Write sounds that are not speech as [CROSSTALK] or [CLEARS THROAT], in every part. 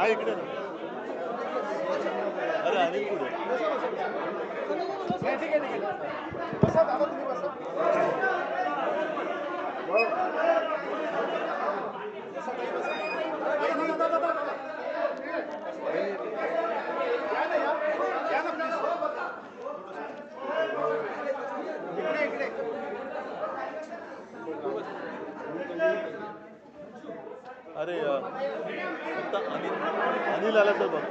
아니 그래. 아니 안 입고 그래. 벌써 나가 들어봤어? 뭐? 나가 나가 나가 나가. 야나 야나 야나 अरे फक्त अनिल अनिल आला तर बघ.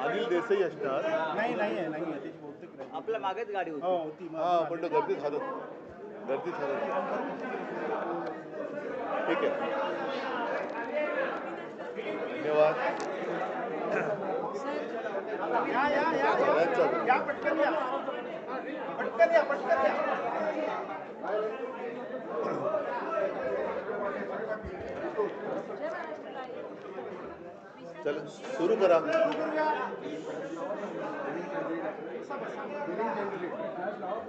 अनिल देसाई असणार. नाही नाही आहे नाही आहे. बहुतेक. आपल्या मागेच गाडी होती. हो होती हा पण तो गर्दीत हरत गर्दीत हरत ठीक आहे. धन्यवाद. या या या पटकन या. पटकन या पटकन या. चल सुरू करा.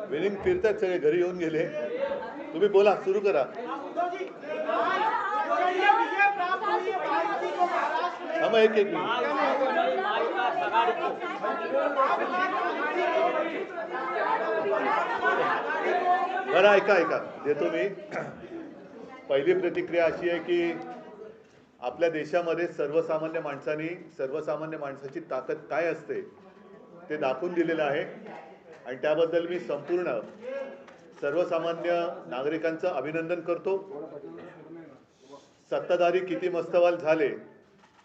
विनिंग फिरतात सगळे घरी येऊन गेले. तुम्ही बोला सुरू करा. थांबा एक एक बरं ऐका ऐका. देतो मी. [CLEARS THROAT] पहिली प्रतिक्रिया अशी आहे की आपल्या देशामध्ये सर्वसामान्य माणसांनी सर्वसामान्य माणसाची ताकद काय असते ते दाखवून दिलेलं आहे. आणि त्याबद्दल मी संपूर्ण सर्वसामान्य नागरिकांचं अभिनंदन करतो. सत्ताधारी किती मस्तवाल झाले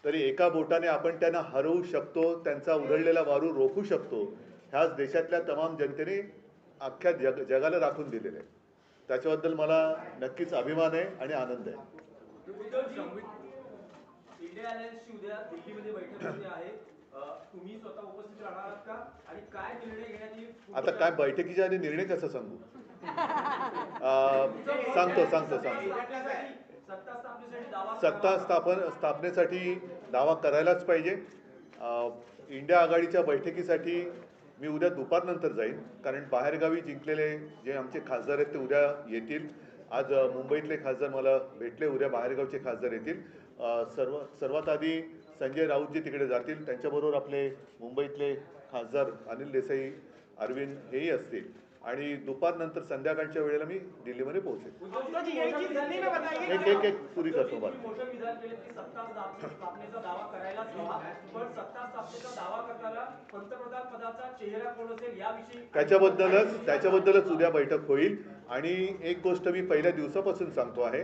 तरी एका बोटाने आपण त्यांना हरवू शकतो त्यांचा उधळलेला वारू रोखू शकतो ह्याच देशातल्या तमाम जनतेने अख्ख्या जग जगाला दाखवून दिलेलं आहे. त्याच्याबद्दल मला नक्कीच अभिमान आहे आणि आनंद आहे. इंडिया अलायन्सची उद्या दिल्लीमध्ये बैठक होते आहे. तुम्ही स्वतः उपस्थित राहणार आहात का? आणि काय निर्णय घेण्यात येईल? आता काय बैठकीच्या आधी निर्णय कसं सांगू? सांगतो सांगतो सांगतो. सत्ता स्थापन स्थापनेसाठी दावा करायलाच पाहिजे. इंडिया आघाडीच्या बैठकीसाठी मी उद्या दुपारनंतर जाईन कारण बाहेरगावी जिंकलेले जे आमचे खासदार आहेत ते उद्या येतील. आज मुंबईतले खासदार मला भेटले उद्या बाहेरगावचे खासदार येतील. सर्व सर्वात आधी संजय राऊतजी तिकडे जातील. त्यांच्याबरोबर आपले मुंबईतले खासदार अनिल देसाई अरविंद हेही असतील. आणि दुपारनंतर संध्याकाळच्या वेळेला मी दिल्लीमध्ये पोहोचेल. एक एक एक पुरी करतो बरं त्याच्याबद्दलच त्याच्याबद्दलच उद्या बैठक होईल. आणि एक गोष्ट मी पहिल्या दिवसापासून सांगतो आहे.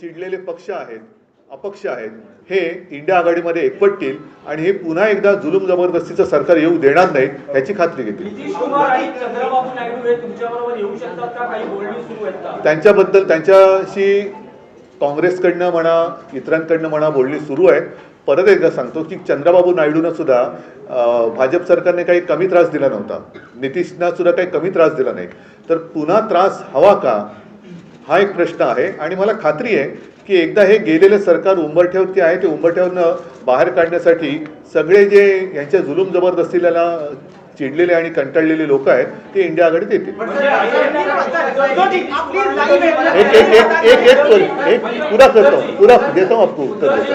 चिडलेले पक्ष आहेत अपक्ष आहेत हे इंडिया आघाडीमध्ये एकवटतील आणि हे पुन्हा एकदा जुलूम जबरदस्तीचं सरकार येऊ देणार नाहीत याची खात्री घेतील. त्यांच्याबद्दल त्यांच्याशी काँग्रेसकडनं म्हणा इतरांकडनं म्हणा बोलणी सुरू आहेत. परत एकदा सांगतो की चंद्रबाबू नायडूनं सुद्धा भाजप सरकारने काही कमी त्रास दिला नव्हता. नितीशना सुद्धा काही कमी त्रास दिला नाही. तर पुन्हा त्रास हवा का? हा एक प्रश्न आहे आणि मला खात्री आहे की एकदा हे गेलेलं सरकार उंबरठ्यावरती आहे ते उंबरठ्यावरनं बाहेर काढण्यासाठी सगळे जे यांच्या जुलूम जबरदस्तीला चिडलेले आणि कंटाळलेले लोक आहेत ते इंडिया आघाडीत येतील एक एक एक एक एक एक पुरा करतो पुरा देतो आपको उत्तर देतो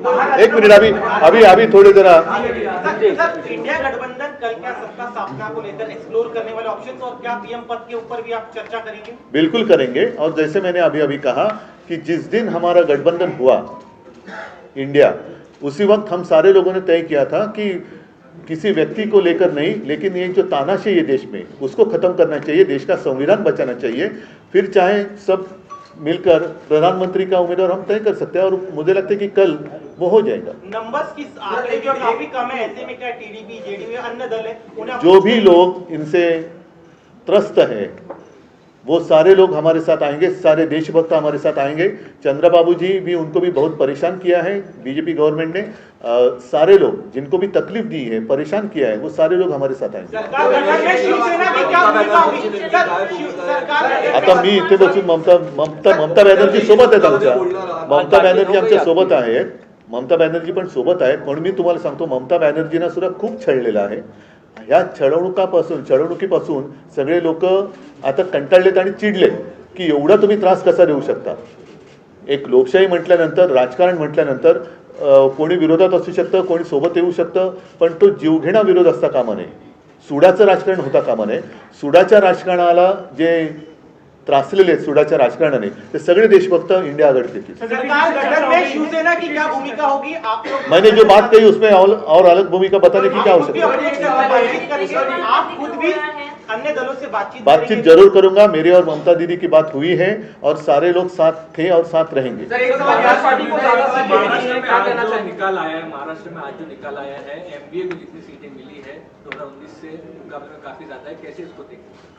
एक मिनट अभी अभी अभी थोड़ी जरा सर, सर, इंडिया गठबंधन कल क्या सत्ता स्थापना को लेकर एक्सप्लोर करने वाले ऑप्शन और क्या पीएम पद के ऊपर भी आप चर्चा करेंगे? बिल्कुल करेंगे। और जैसे मैंने अभी अभी कहा कि जिस दिन हमारा गठबंधन हुआ इंडिया उसी वक्त हम सारे लोगों ने तय किया था कि किसी व्यक्ति को लेकर नहीं लेकिन ये जो तानाशाही है देश में उसको खत्म करना चाहिए देश का संविधान बचाना चाहिए। फिर चाहे सब मिलकर प्रधानमंत्री का उम्मीदवार हम तय कर सकते हैं और मुझे लगता है कि कल वो हो जाएगा। नंबर्स की आंकड़े जो काफ़ी कम है ऐसे में क्या टीडीपी जेडीयू अन्य दल है उन्हें जो भी लोग इनसे त्रस्त हैं वो सारे लोग हमारे साथ आएँगे सारे देशभक्त हमारे साथ आएँगे। चंद्रबाबू जी भी उनको भी बहुत परेशान किया है बीजेपी गवर्नमेंट ने अ, सारे लोग जिनको भी तकलीफ़ दी है परेशान किया है वो सारे लोग हमारे साथ आएँगे। आता मी इथे बसून ममता ममता ममता बॅनर्जी सोबत आहेत आमच्या ममता बॅनर्जी आमच्या सोबत आहेत ममता बॅनर्जी पण सोबत आहेत. म्हणून मी तुम्हाला सांगतो ममता बॅनर्जींना सुद्धा खूप छळलेलं आहे. ह्या छळवणुकापासून छळवणुकीपासून सगळे लोक आता कंटाळलेत आणि चिडलेत की एवढा तुम्ही त्रास कसा देऊ शकता? एक लोकशाही म्हटल्यानंतर राजकारण म्हटल्यानंतर कोणी विरोधात असू शकतं कोणी सोबत येऊ शकतं पण तो जीवघेणा विरोध असता कामा नये. सुडाचं राजकारण होता कामा नये. सुडाच्या राजकारणाला जे त्रासलेले आहेत सुडाच्या राजकारणाने ते सगळे देशभक्त इंडिया आघाडीत येतील. सरकार गठन में शिवसेना की क्या भूमिका होगी? आप लोग मैंने जो बात कही उसमें और, और अलग भूमिका बताने की क्या आवश्यकता है? बातचीत करेंगे आप खुद भी अन्य दलों से बातचीत बातचीत ज़रूर करूँगा मेरे और ममता दीदी की बात हुई है और सारे लोग साथ थे और साथ रहेंगे। सर एक सवाल यार पार्टी को ज़्यादा सीटें मिली क्या जो निकाल आया है महाराष्ट्र में आज जो निकाल आया है एमबीए को जितनी सीटें मिली है 2019 से मुकाबले में काफ़ी ज़्यादा है कैसे इसको देखते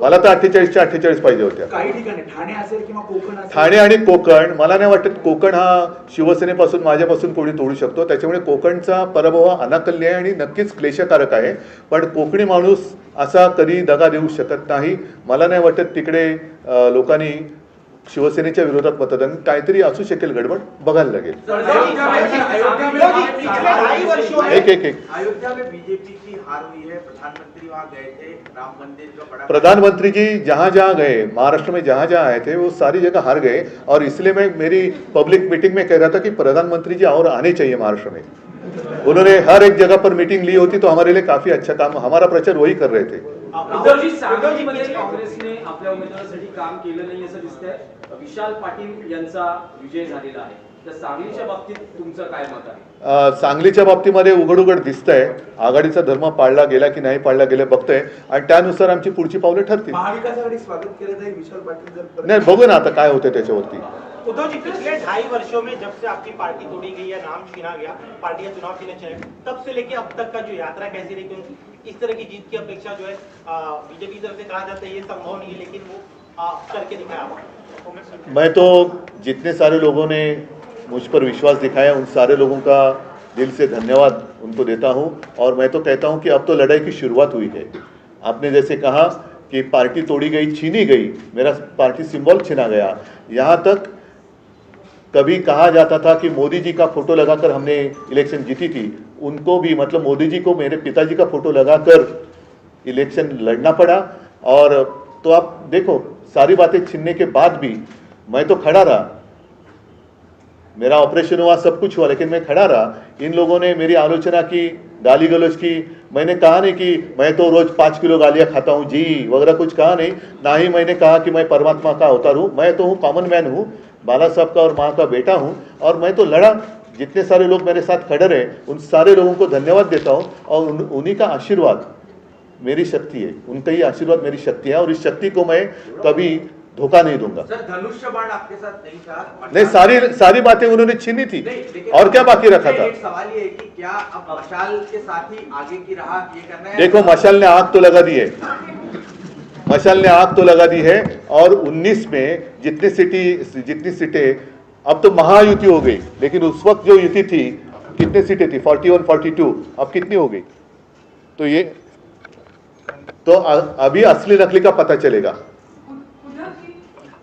मला तर अठ्ठेचाळीसच्या अठ्ठेचाळीस पाहिजे होत्या. काही ठिकाणी ठाणे असेल किंवा कोकण असेल? ठाणे आणि कोकण मला नाही वाटत कोकण हा शिवसेनेपासून माझ्यापासून कोणी तोडू शकतो. त्याच्यामुळे कोकणचा पराभव हा अनाकल्य आहे आणि नक्कीच क्लेशकारक आहे. पण कोकणी माणूस असा कधी दगा देऊ शकत नाही. मला नाही वाटत तिकडे लोकांनी शिवसेनेच्या विरोधात मतदान काहीतरी असू शकेल, गडबड वर्षों में एक एक एक. प्रधानमंत्री जी जहाँ जहाँ गए, महाराष्ट्र में जहाँ जहाँ आए थे, वो सारी जगह हार गए, और इसलिए मैं मेरी पब्लिक मीटिंग में कह रहा था कि प्रधानमंत्री जी और आने चाहिए महाराष्ट्र में। उन्होंने हर एक जगह पर मीटिंग ली होती तो हमारे लिए काफ़ी अच्छा काम, हमारा प्रचार वही कर रहे थे। उद्धवजी सांगलीमध्ये काँग्रेसने आपल्या उमेदवारासाठी काम केलं नाही असं दिसतंय. विशाल पाटील यांचा विजय झालेला आहे. तर सांगलीच्या बाबतीत तुमचं काय मत आहे? अ, सांगलीच्या बाबतीमध्ये उघड उघड दिसतंय. आघाडीचा धर्म पाळला गेला की नाही पाळला गेला बघतोय. आणि त्यानुसार आमची पुढची पावले ठरतील. महाविकास आघाडी स्वागत केलं जाईल विशाल पाटील जर परत- नाही बघू ना आता काय होतं त्याच्यावरती. उद्धव जी पिछले ढाई वर्षों में जब से आपकी पार्टी तोड़ी गई या नाम छीना गया पार्टी का चुनाव चले तब से लेके अब तक का जो यात्रा कैसी रही? इस तरह की जीत की अपेक्षा जो है बीजेपी तरफ़ से कहा जाता है, ये संभव नहीं है, लेकिन वो करके दिखाया मैं तो जितने सारे लोगों ने मुझ पर विश्वास दिखाया, उन सारे लोगों का दिल से धन्यवाद उनको देता हूँ। और मैं तो कहता हूँ कि अब तो लड़ाई की शुरुआत हुई है। आपने जैसे कहा कि पार्टी तोड़ी गई, छीनी गई, मेरा पार्टी सिंबल छीना गया। यहाँ तक कभी कहा जाता था कि मोदी जी का फ़ोटो लगाकर हमने इलेक्शन जीती थी। उनको भी मतलब मोदी जी को मेरे पिताजी का फ़ोटो लगाकर इलेक्शन लड़ना पड़ा। और तो आप देखो, सारी बातें छीनने के बाद भी मैं तो खड़ा रहा। मेरा ऑपरेशन हुआ, सब कुछ हुआ, लेकिन मैं खड़ा रहा। इन लोगों ने मेरी आलोचना की, गाली गलोच की। मैंने कहा नहीं कि मैं तो रोज पाँच किलो गालियाँ खाता हूँ, जी, वगैरह कुछ कहा नहीं। ना ही मैंने कहा कि मैं परमात्मा का अवतार हूँ। मैं तो हूँ कॉमन मैन हूँ, बाला साहब का और माँ का बेटा हूँ। और मैं तो लड़ा। जितने सारे लोग मेरे साथ खड़े रहे उन सारे लोगों को धन्यवाद देता हूँ और उन, उन्हीं का आशीर्वाद मेरी शक्ति है। उनका ही आशीर्वाद मेरी शक्ति है और इस शक्ति को मैं कभी धोखा नहीं दूँगा। सर धनुष्य बाण आपके साथ नहीं था नहीं सारी सारी बातें उन्होंने छीनी थी और क्या बाकी रखा था? सवाल ये है कि क्या अब मशाल के साथ ही आगे की राह ये करना है? देखो मशाल ने आग तो लगा दी है। मशाल ने आग तो लगा दी है और 19 में जितनी सिटी जितनी सीटें अब तो महायुति हो गई, लेकिन उस वक्त जो युति थी, कितनी सीटें थी? 41 42 अब कितनी हो गई? तो ये तो अभी असली नकली का पता चलेगा।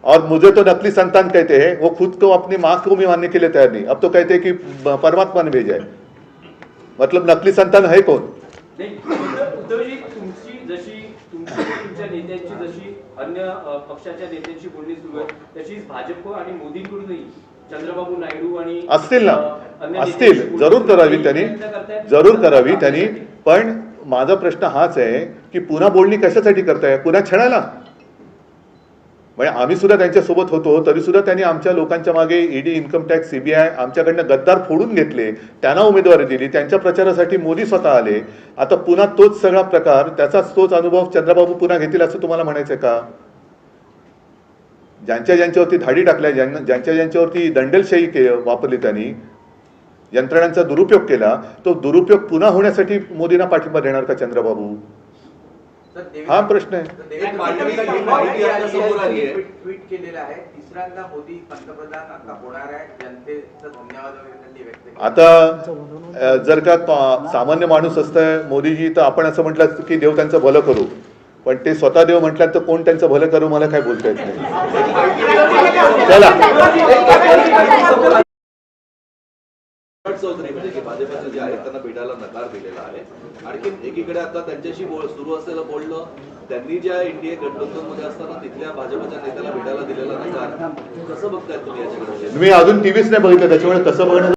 और मुझे तो नकली संतान कहते हैं, वो खुद को अपनी माँ को भी मानने के लिए तैयार नहीं। अब तो कहते हैं कि परमात्मा ने भेजा है। मतलब नकली संतान है कौन? नेत्यांची जशी अन्य चंद्रबाबू नायडू आणि असतील ना. असतील. जरूर करावी त्यांनी. जरूर करावी त्यांनी. पण माझा प्रश्न हाच आहे की पुन्हा बोलणी कशासाठी करताय? पुन्हा छळायला? म्हणजे आम्ही सुद्धा त्यांच्यासोबत होतो तरी सुद्धा त्यांनी आमच्या लोकांच्या मागे ईडी इन्कम टॅक्स सीबीआय आमच्याकडनं गद्दार फोडून घेतले. त्यांना उमेदवारी दिली. त्यांच्या प्रचारासाठी मोदी स्वतः आले. आता पुन्हा तोच सगळा प्रकार त्याचाच तोच अनुभव चंद्रबाबू पुन्हा घेतील असं तुम्हाला म्हणायचं का? ज्यांच्या ज्यांच्यावरती धाडी टाकल्या ज्यांना ज्यांच्या ज्यांच्यावरती दंडेलशाही के वापरली त्यांनी यंत्रणांचा दुरुपयोग केला तो दुरुपयोग पुन्हा होण्यासाठी मोदींना पाठिंबा देणार का चंद्रबाबू? हा प्रश्न आहे. ट्विट केलेलं आहे. तिसऱ्यांदा मोदी पंतप्रधान आता होणार आहे जनतेचं धन्यवाद वगैरे आता जर का सामान्य माणूस असतं मोदीजी तर आपण असं म्हटलं की देव त्यांचं भलं करू. पण ते स्वतः देव म्हटलं तर कोण त्यांचं भलं करू मला काय बोलता येत नाही. चला. भाजपचे जे आहेत त्यांना भेटायला नकार दिलेला आहे आणखी एकीकडे आता त्यांच्याशी बोल सुरू असलेलं बोलणं त्यांनी ज्या एनडीए गठबंधनमध्ये असताना तिथल्या भाजपच्या नेत्याला भेटायला दिलेला नकार कसं बघताय तुम्ही याच्याकडे मी अजून टीव्हीच नाही बघितलं त्याच्यामुळे कसं बघणं